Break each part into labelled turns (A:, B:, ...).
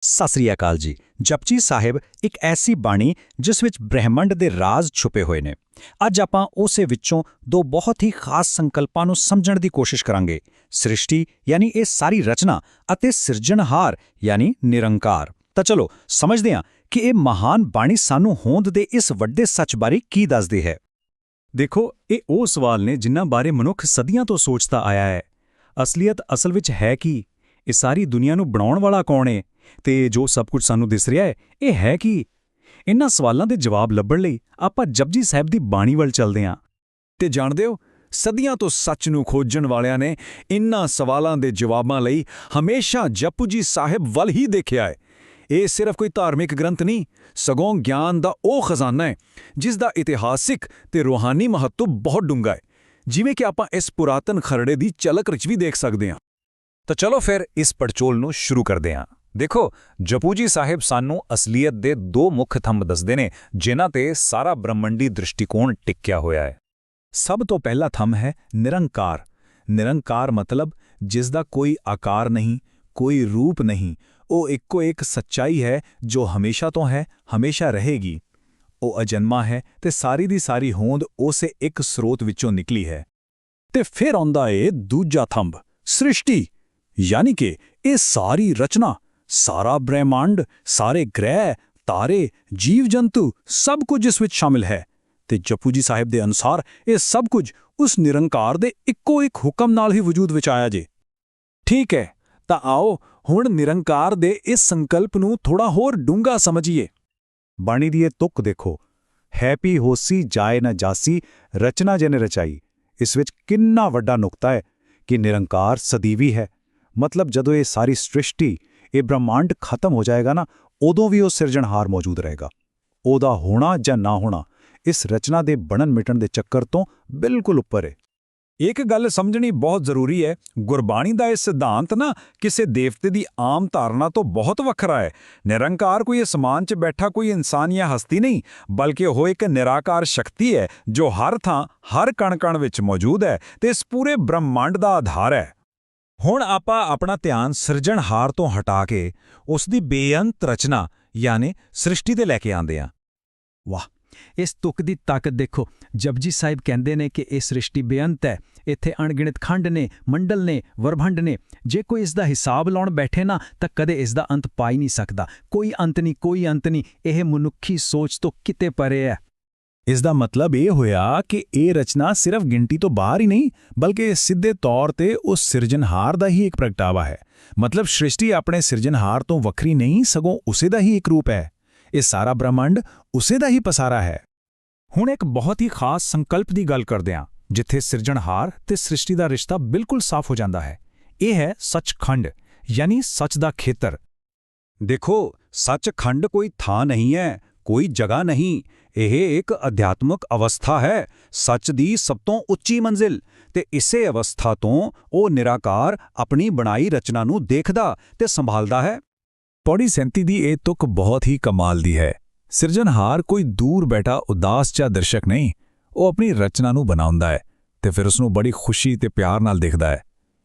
A: ਸਤਿ ਸ੍ਰੀ ਅਕਾਲ ਜੀ। ਜਪਜੀ ਸਾਹਿਬ ਇੱਕ ਐਸੀ ਬਾਣੀ ਜਿਸ ਵਿੱਚ ਬ੍ਰਹਿਮੰਡ ਦੇ ਰਾਜ਼ ਛੁਪੇ ਹੋਏ ਨੇ। ਅੱਜ ਆਪਾਂ ਉਸੇ ਵਿੱਚੋਂ ਦੋ ਬਹੁਤ ਹੀ ਖਾਸ ਸੰਕਲਪਾਂ ਨੂੰ ਸਮਝਣ ਦੀ ਕੋਸ਼ਿਸ਼ ਕਰਾਂਗੇ। ਸ੍ਰਿਸ਼ਟੀ ਯਾਨੀ ਇਹ ਸਾਰੀ ਰਚਨਾ ਅਤੇ ਸਿਰਜਣਹਾਰ ਯਾਨੀ ਨਿਰੰਕਾਰ। ਤਾਂ ਚਲੋ, ਸਮਝਦੇ ਹਾਂ ਕਿ ਇਹ ਮਹਾਨ ਬਾਣੀ ਸਾਨੂੰ ਹੋਂਦ ਦੇ ਇਸ ਵੱਡੇ ਸੱਚ ਬਾਰੇ ਕੀ ਦੱਸਦੀ ਹੈ।
B: ਦੇਖੋ, ਇਹ ਉਹ ਸਵਾਲ ਨੇ ਜਿਨ੍ਹਾਂ ਬਾਰੇ ਮਨੁੱਖ ਸਦੀਆਂ ਤੋਂ ਸੋਚਦਾ ਆਇਆ ਹੈ। ਅਸਲੀਅਤ ਅਸਲ ਵਿੱਚ ਹੈ ਕੀ? ਇਹ ਸਾਰੀ ਦੁਨੀਆ ਨੂੰ ਬਣਾਉਣ ਵਾਲਾ ਕੌਣ ਹੈ ਤੇ ਜੋ ਸਭ ਕੁਝ ਸਾਨੂੰ ਦਿਸ ਰਿਹਾ ਹੈ ਇਹ ਹੈ ਕੀ? ਇਨ੍ਹਾਂ ਸਵਾਲਾਂ ਦੇ ਜਵਾਬ ਲੱਭਣ ਲਈ ਆਪਾਂ ਜਪਜੀ ਸਾਹਿਬ ਦੀ ਬਾਣੀ ਵੱਲ ਚੱਲਦੇ ਹਾਂ
C: ਤੇ ਜਾਣਦੇ ਹੋ, ਸਦੀਆਂ ਤੋਂ ਸੱਚ ਨੂੰ ਖੋਜਣ ਵਾਲਿਆਂ ਨੇ ਇਨ੍ਹਾਂ ਸਵਾਲਾਂ ਦੇ ਜਵਾਬਾਂ ਲਈ ਹਮੇਸ਼ਾ ਜਪੂ ਜੀ ਸਾਹਿਬ ਵੱਲ ਹੀ ਦੇਖਿਆ ਹੈ ਇਹ ਸਿਰਫ ਕੋਈ ਧਾਰਮਿਕ ਗ੍ਰੰਥ ਨਹੀਂ, ਸਗੋਂ ਗਿਆਨ ਦਾ ਉਹ ਖਜ਼ਾਨਾ ਹੈ ਜਿਸ ਦਾ ਇਤਿਹਾਸਿਕ ਤੇ ਰੂਹਾਨੀ ਮਹੱਤਵ ਬਹੁਤ ਡੂੰਘਾ ਹੈ ਜਿਵੇਂ ਕਿ ਆਪਾਂ ਇਸ ਪੁਰਾਤਨ ਖਰੜੇ ਦੀ ਝਲਕ ਵਿੱਚ ਵੀ ਦੇਖ ਸਕਦੇ ਹਾਂ
D: ਤਾਂ ਚਲੋ ਫਿਰ ਇਸ ਪੜਚੋਲ ਨੂੰ ਸ਼ੁਰੂ ਕਰਦੇ ਹਾਂ। ਦੇਖੋ, ਜਪੂਜੀ ਸਾਹਿਬ ਸਾਨੂੰ ਅਸਲੀਅਤ ਦੇ ਦੋ ਮੁੱਖ ਥੰਮ ਦੱਸਦੇ ਨੇ, ਜਿਨ੍ਹਾਂ ਤੇ ਸਾਰਾ ਬ੍ਰਹਮੰਡੀ ਦ੍ਰਿਸ਼ਟੀਕੋਣ ਟਿਕਿਆ ਹੋਇਆ ਹੈ।
B: ਸਭ ਤੋਂ ਪਹਿਲਾ ਥੰਮ ਹੈ ਨਿਰੰਕਾਰ। ਨਿਰੰਕਾਰ ਮਤਲਬ ਜਿਸ ਦਾ ਕੋਈ ਆਕਾਰ ਨਹੀਂ, ਕੋਈ ਰੂਪ ਨਹੀਂ, ਉਹ ਇੱਕੋ ਇੱਕ ਸੱਚਾਈ ਹੈ ਜੋ ਹਮੇਸ਼ਾ ਤੋਂ ਹੈ, ਹਮੇਸ਼ਾ ਰਹੇਗੀ। ਉਹ ਅਜਨਮਾ ਹੈ ਤੇ ਸਾਰੀ ਦੀ ਸਾਰੀ ਹੋਂਦ ਉਸੇ ਇੱਕ ਸਰੋਤ ਵਿੱਚੋਂ ਨਿਕਲੀ ਹੈ। ਤੇ ਫਿਰ ਆਉਂਦਾ ਏ ਦੂਜਾ ਥੰਬ, ਸ੍ਰਿਸ਼ਟੀ। ਯਾਨੀ ਕਿ ਇਹ ਸਾਰੀ ਰਚਨਾ, ਸਾਰਾ ਬ੍ਰਹਿਮੰਡ, ਸਾਰੇ ਗ੍ਰਹਿ, ਤਾਰੇ ਜੀਵ ਜੰਤੂ ਸਭ ਕੁਝ ਇਸ ਵਿੱਚ ਸ਼ਾਮਿਲ ਹੈ। ਤੇ ਜਪੂ ਜੀ ਸਾਹਿਬ ਦੇ ਅਨੁਸਾਰ ਇਹ ਸਭ ਕੁਝ ਉਸ ਨਿਰੰਕਾਰ ਦੇ ਇੱਕੋ ਇੱਕ ਹੁਕਮ ਨਾਲ ਹੀ ਵਜੂਦ ਵਿੱਚ ਆਇਆ ਜੇ। ਠੀਕ ਹੈ, ਤਾਂ ਆਓ ਹੁਣ ਨਿਰੰਕਾਰ ਦੇ ਇਸ ਸੰਕਲਪ ਨੂੰ ਥੋੜਾ ਹੋਰ ਡੂੰਘਾ ਸਮਝੀਏ। ਬਾਣੀ ਦੀ ਇਹ ਤੁਕ ਦੇਖੋ ਹੈਪੀ ਹੋਸੀ ਜਾਏ ਨਾ ਜਾਸੀ, ਰਚਨਾ ਜਨ ਰਚਾਈ, ਇਸ ਵਿੱਚ ਕਿੰਨਾ ਵੱਡਾ ਨੁਕਤਾ ਹੈ ਕਿ ਨਿਰੰਕਾਰ ਸਦੀਵੀ ਹੈ। ਮਤਲਬ ਜਦੋਂ ਇਹ ਸਾਰੀ ਸ੍ਰਿਸ਼ਟੀ, ਇਹ ਬ੍ਰਹਮਾਂਡ ਖਤਮ ਹੋ ਜਾਏਗਾ ਨਾ, ਉਦੋਂ ਵੀ ਉਹ ਸਿਰਜਣਹਾਰ ਮੌਜੂਦ ਰਹੇਗਾ। ਉਹਦਾ ਹੋਣਾ ਜਾਂ ਨਾ ਹੋਣਾ, ਇਸ ਰਚਨਾ ਦੇ ਬਣਨ ਮਿਟਣ ਦੇ ਚੱਕਰ ਤੋਂ ਬਿਲਕੁਲ ਉੱਪਰ ਹੈ
C: ਇੱਕ ਗੱਲ ਸਮਝਣੀ ਬਹੁਤ ਜ਼ਰੂਰੀ ਹੈ ਗੁਰਬਾਣੀ ਦਾ ਇਹ ਸਿਧਾਂਤ ਨਾ ਕਿਸੇ ਦੇਵਤੇ ਦੀ ਆਮ ਧਾਰਨਾ ਤੋਂ ਬਹੁਤ ਵੱਖਰਾ ਹੈ ਨਿਰੰਕਾਰ ਕੋਈ ਅਸਮਾਨ 'ਚ ਬੈਠਾ ਕੋਈ ਇਨਸਾਨ ਜਾਂ ਹਸਤੀ ਨਹੀਂ, ਬਲਕਿ ਉਹ ਇੱਕ ਨਿਰਾਕਾਰ ਸ਼ਕਤੀ ਹੈ ਜੋ ਹਰ ਥਾਂ, ਹਰ ਕਣ-ਕਣ ਵਿੱਚ ਮੌਜੂਦ ਹੈ ਤੇ ਇਸ ਪੂਰੇ ਬ੍ਰਹਮੰਡ ਦਾ ਆਧਾਰ ਹੈ
D: ਹੁਣ ਆਪਾਂ ਆਪਣਾ ਧਿਆਨ ਸਿਰਜਣਹਾਰ ਤੋਂ ਹਟਾ ਕੇ ਉਸ ਦੀ ਬੇਅੰਤ ਰਚਨਾ, ਯਾਨੀ ਸ੍ਰਿਸ਼ਟੀ ਤੇ ਲੈ ਕੇ ਆਂਦੇ ਹਾਂ।
E: ਵਾਹ, ਇਸ ਤੁਕ ਦੀ ਤਾਕਤ ਦੇਖੋ। ਜਪਜੀ ਸਾਹਿਬ ਕਹਿੰਦੇ ਨੇ ਕਿ ਇਹ ਸ੍ਰਿਸ਼ਟੀ ਬੇਅੰਤ ਹੈ। ਇੱਥੇ ਅਣਗਿਣਤ ਖੰਡ ਨੇ, ਮੰਡਲ ਨੇ ਵਰਭੰਡ ਨੇ। ਜੇ ਕੋਈ ਇਸ ਦਾ ਹਿਸਾਬ ਲਾਉਣ ਬੈਠੇ ਨਾ, ਤਾਂ ਕਦੇ ਇਸ ਦਾ ਅੰਤ ਪਾ ਹੀ ਨਹੀਂ ਸਕਦਾ। ਕੋਈ ਅੰਤ ਨਹੀਂ, ਕੋਈ ਅੰਤ ਨਹੀਂ। ਇਹ ਮਨੁੱਖੀ ਸੋਚ ਤੋਂ ਕਿਤੇ ਪਰੇ ਹੈ।
B: ਇਸ ਦਾ ਮਤਲਬ ਇਹ ਹੋਇਆ ਕਿ ਇਹ ਰਚਨਾ ਸਿਰਫ ਗਿਣਤੀ ਤੋਂ ਬਾਹਰ ਹੀ ਨਹੀਂ, ਬਲਕਿ ਸਿੱਧੇ ਤੌਰ ਤੇ ਉਸ ਸਿਰਜਣਹਾਰ ਦਾ ਹੀ ਇੱਕ ਪ੍ਰਗਟਾਵਾ ਹੈ। ਮਤਲਬ ਸ੍ਰਿਸ਼ਟੀ ਆਪਣੇ ਸਿਰਜਣਹਾਰ ਤੋਂ ਵੱਖਰੀ ਨਹੀਂ, ਸਗੋਂ ਉਸੇ ਦਾ ਹੀ ਇੱਕ ਰੂਪ ਹੈ। ਇਹ ਸਾਰਾ ਬ੍ਰਹਮੰਡ ਉਸੇ ਦਾ ਹੀ ਪਸਾਰਾ ਹੈ।
C: ਹੁਣ ਇੱਕ ਬਹੁਤ ਹੀ ਖਾਸ ਸੰਕਲਪ ਦੀ ਗੱਲ ਕਰਦੇ ਹਾਂ, ਜਿੱਥੇ ਸਿਰਜਣਹਾਰ ਤੇ ਸ੍ਰਿਸ਼ਟੀ ਦਾ ਰਿਸ਼ਤਾ ਬਿਲਕੁਲ ਸਾਫ਼ ਹੋ ਜਾਂਦਾ ਹੈ। ਇਹ ਹੈ ਸੱਚਖੰਡ, ਯਾਨੀ ਸੱਚ ਦਾ ਖੇਤਰ।
A: ਦੇਖੋ, ਸੱਚਖੰਡ ਕੋਈ ਥਾਂ ਨਹੀਂ ਹੈ, ਕੋਈ ਜਗ੍ਹਾ ਨਹੀਂ। ਇਹ ਇੱਕ ਅਧਿਆਤਮਕ ਅਵਸਥਾ ਹੈ, ਸੱਚ ਦੀ ਸਭ ਤੋਂ ਉੱਚੀ ਮੰਜ਼ਿਲ। ਤੇ ਇਸੇ ਅਵਸਥਾ ਤੋਂ ਉਹ ਨਿਰਾਕਾਰ ਆਪਣੀ ਬਣਾਈ ਰਚਨਾ ਨੂੰ ਦੇਖਦਾ ਤੇ ਸੰਭਾਲਦਾ ਹੈ।
B: ਪੌੜੀ 37 ਦੀ ਇਹ ਤੁਕ ਬਹੁਤ ਹੀ ਕਮਾਲ ਦੀ ਹੈ। ਸਿਰਜਣਹਾਰ ਕੋਈ ਦੂਰ ਬੈਠਾ ਉਦਾਸ ਜਾਂ ਦਰਸ਼ਕ ਨਹੀਂ, ਉਹ ਆਪਣੀ ਰਚਨਾ ਨੂੰ ਬਣਾਉਂਦਾ ਹੈ ਤੇ ਫਿਰ ਉਸ ਨੂੰ ਬੜੀ ਖੁਸ਼ੀ ਤੇ ਪਿਆਰ ਨਾਲ ਦੇਖਦਾ ਹੈ।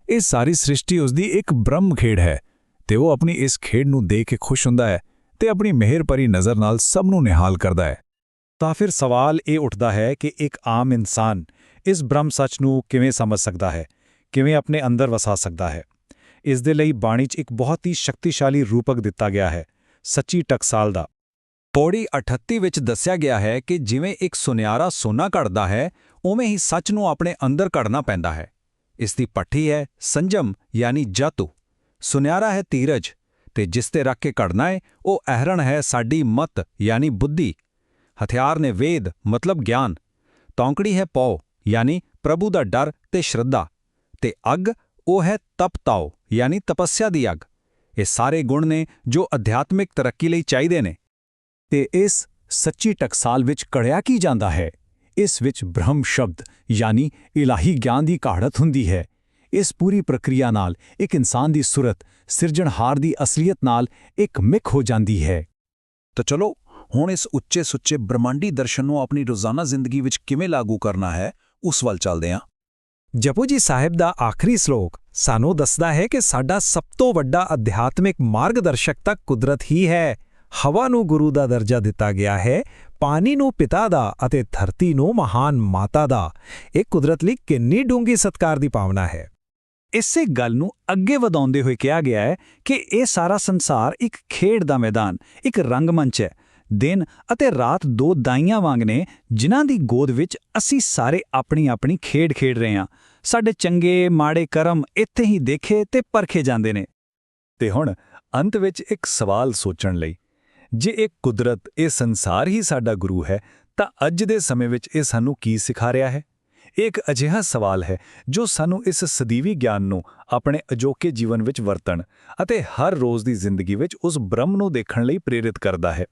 B: ਇਹ ਸਾਰੀ ਸ੍ਰਿਸ਼ਟੀ ਉਸ ਦੀ ਇੱਕ ਬ੍ਰਹਮ ਖੇਡ ਹੈ ਤੇ ਉਹ ਆਪਣੀ ਇਸ ਖੇਡ ਨੂੰ ਦੇਖ ਕੇ ਖੁਸ਼ ਹੁੰਦਾ ਹੈ ਤੇ ਆਪਣੀ ਮਿਹਰ ਭਰੀ ਨਜ਼ਰ ਨਾਲ ਸਭ ਨੂੰ ਨਿਹਾਲ ਕਰਦਾ ਹੈ।
A: ਤਾਂ ਫਿਰ ਸਵਾਲ ਇਹ ਉੱਠਦਾ ਹੈ ਕਿ ਇੱਕ ਆਮ ਇਨਸਾਨ ਇਸ ਬ੍ਰਹਮ ਸੱਚ ਨੂੰ ਕਿਵੇਂ ਸਮਝ ਸਕਦਾ ਹੈ, ਕਿਵੇਂ ਆਪਣੇ ਅੰਦਰ ਵਸਾ ਸਕਦਾ ਹੈ? ਇਸ ਦੇ ਲਈ ਬਾਣੀ 'ਚ ਇੱਕ ਬਹੁਤ ਹੀ ਸ਼ਕਤੀਸ਼ਾਲੀ ਰੂਪਕ ਦਿੱਤਾ ਗਿਆ ਹੈ, ਸੱਚੀ ਟਕਸਾਲ ਦਾ।
C: ਪੌੜੀ 38 ਵਿੱਚ ਦੱਸਿਆ ਗਿਆ ਹੈ ਕਿ ਜਿਵੇਂ ਇੱਕ ਸੁਨਿਆਰਾ ਸੋਨਾ ਘੜਦਾ ਹੈ, ਉਵੇਂ ਹੀ ਸੱਚ ਨੂੰ ਆਪਣੇ ਅੰਦਰ ਘੜਨਾ ਪੈਂਦਾ ਹੈ। ਇਸ ਦੀ ਪੱਠੀ ਹੈ ਸੰਜਮ, ਯਾਨੀ ਜਤੂ। ਸੁਨਿਆਰਾ ਹੈ ਧੀਰਜ ਤੇ ਜਿਸ ਤੇ ਰੱਖ ਕੇ ਘੜਨਾ ਹੈ, ਉਹ ਅਹਰਣ ਹੈ ਸਾਡੀ ਮਤ, ਯਾਨੀ ਬੁੱਧੀ। ਹਥਿਆਰ ਨੇ ਵੇਦ, ਮਤਲਬ ਗਿਆਨ। ਤੌਂਕੜੀ ਹੈ ਪੌ ਯਾਨੀ ਪ੍ਰਭੂ ਦਾ ਡਰ ਤੇ ਸ਼ਰਧਾ। ਤੇ ਅੱਗ, ਉਹ ਹੈ ਤਪ ਤਾਓ ਯਾਨੀ ਤਪੱਸਿਆ ਦੀ ਅੱਗ। ਇਹ ਸਾਰੇ ਗੁਣ ਨੇ ਜੋ ਅਧਿਆਤਮਿਕ ਤਰੱਕੀ ਲਈ ਚਾਹੀਦੇ ਨੇ।
B: ਤੇ ਇਸ ਸੱਚੀ ਟਕਸਾਲ ਵਿੱਚ ਕੜਿਆ ਕੀ ਜਾਂਦਾ ਹੈ? ਇਸ ਵਿੱਚ ਬ੍ਰਹਮ ਸ਼ਬਦ, ਯਾਨੀ ਇਲਾਹੀ ਗਿਆਨ ਦੀ ਕਾਢਤ ਹੁੰਦੀ ਹੈ। ਇਸ ਪੂਰੀ ਪ੍ਰਕਿਰਿਆ ਨਾਲ ਇੱਕ ਇਨਸਾਨ ਦੀ ਸੂਰਤ, ਸਿਰਜਣਹਾਰ ਦੀ ਅਸਲੀਅਤ ਨਾਲ ਇੱਕ ਮਿਕ ਹੋ ਜਾਂਦੀ ਹੈ।
C: ਤਾਂ ਚਲੋ ਹੁਣ ਇਸ ਉੱਚੇ ਸੁੱਚੇ ਬ੍ਰਹਮੰਡੀ ਦਰਸ਼ਨ ਨੂੰ ਆਪਣੀ ਰੋਜ਼ਾਨਾ ਜ਼ਿੰਦਗੀ ਵਿੱਚ ਕਿਵੇਂ ਲਾਗੂ ਕਰਨਾ ਹੈ, ਉਸ ਵੱਲ ਚੱਲਦੇ ਹਾਂ।
B: ਜਪੂ ਜੀ ਸਾਹਿਬ ਦਾ ਆਖਰੀ ਸ਼ਲੋਕ ਸਾਨੂੰ ਦੱਸਦਾ ਹੈ ਕਿ ਸਾਡਾ ਸਭ ਤੋਂ ਵੱਡਾ ਅਧਿਆਤਮਿਕ ਮਾਰਗਦਰਸ਼ਕ ਤਾਂ ਕੁਦਰਤ ਹੀ ਹੈ। ਹਵਾ ਨੂੰ ਗੁਰੂ ਦਾ ਦਰਜਾ ਦਿੱਤਾ ਗਿਆ ਹੈ, ਪਾਣੀ ਨੂੰ ਪਿਤਾ ਦਾ ਅਤੇ ਧਰਤੀ ਨੂੰ ਮਹਾਨ ਮਾਤਾ ਦਾ। ਇਹ ਕੁਦਰਤ ਲਈ ਕਿੰਨੀ ਡੂੰਗੀ ਸਤਕਾਰ ਦੀ ਭਾਵਨਾ ਹੈ।
A: ਇਸੇ ਗੱਲ ਨੂੰ ਅੱਗੇ ਵਧਾਉਂਦੇ ਹੋਏ ਕਿਹਾ ਗਿਆ ਹੈ ਕਿ ਇਹ ਸਾਰਾ ਸੰਸਾਰ ਇੱਕ ਖੇਡ ਦਾ ਮੈਦਾਨ, ਇੱਕ ਰੰਗਮੰਚ ਹੈ। ਦਿਨ ਅਤੇ ਰਾਤ ਦੋ ਦਾਈਆਂ ਵਾਂਗ ਨੇ, ਜਿਨ੍ਹਾਂ ਦੀ ਗੋਦ ਵਿੱਚ ਅਸੀਂ ਸਾਰੇ ਆਪਣੀ ਆਪਣੀ ਖੇਡ ਖੇਡ ਰਹੇ ਹਾਂ। ਸਾਡੇ ਚੰਗੇ, ਮਾੜੇ ਕਰਮ ਇੱਥੇ ਹੀ ਦੇਖੇ ਤੇ ਪਰਖੇ ਜਾਂਦੇ ਨੇ।
D: ਤੇ ਹੁਣ ਅੰਤ ਵਿੱਚ ਇੱਕ ਸਵਾਲ ਸੋਚਣ ਲਈ। ਜੇ ਇਹ ਕੁਦਰਤ, ਇਹ ਸੰਸਾਰ ਹੀ ਸਾਡਾ ਗੁਰੂ ਹੈ, ਤਾਂ ਅੱਜ ਦੇ ਸਮੇਂ ਵਿੱਚ ਇਹ ਸਾਨੂੰ ਕੀ ਸਿਖਾ ਰਿਹਾ ਹੈ? ਇਹ ਇੱਕ ਅਜਿਹਾ ਸਵਾਲ ਹੈ, ਜੋ ਸਾਨੂੰ ਇਸ ਸਦੀਵੀ ਗਿਆਨ ਨੂੰ ਆਪਣੇ ਅਜੋਕੇ ਜੀਵਨ ਵਿੱਚ ਵਰਤਣ ਅਤੇ ਹਰ ਰੋਜ਼ ਦੀ ਜ਼ਿੰਦਗੀ ਵਿੱਚ ਉਸ ਬ੍ਰਹਮ ਨੂੰ ਦੇਖਣ ਲਈ ਪ੍ਰੇਰਿਤ ਕਰਦਾ ਹੈ।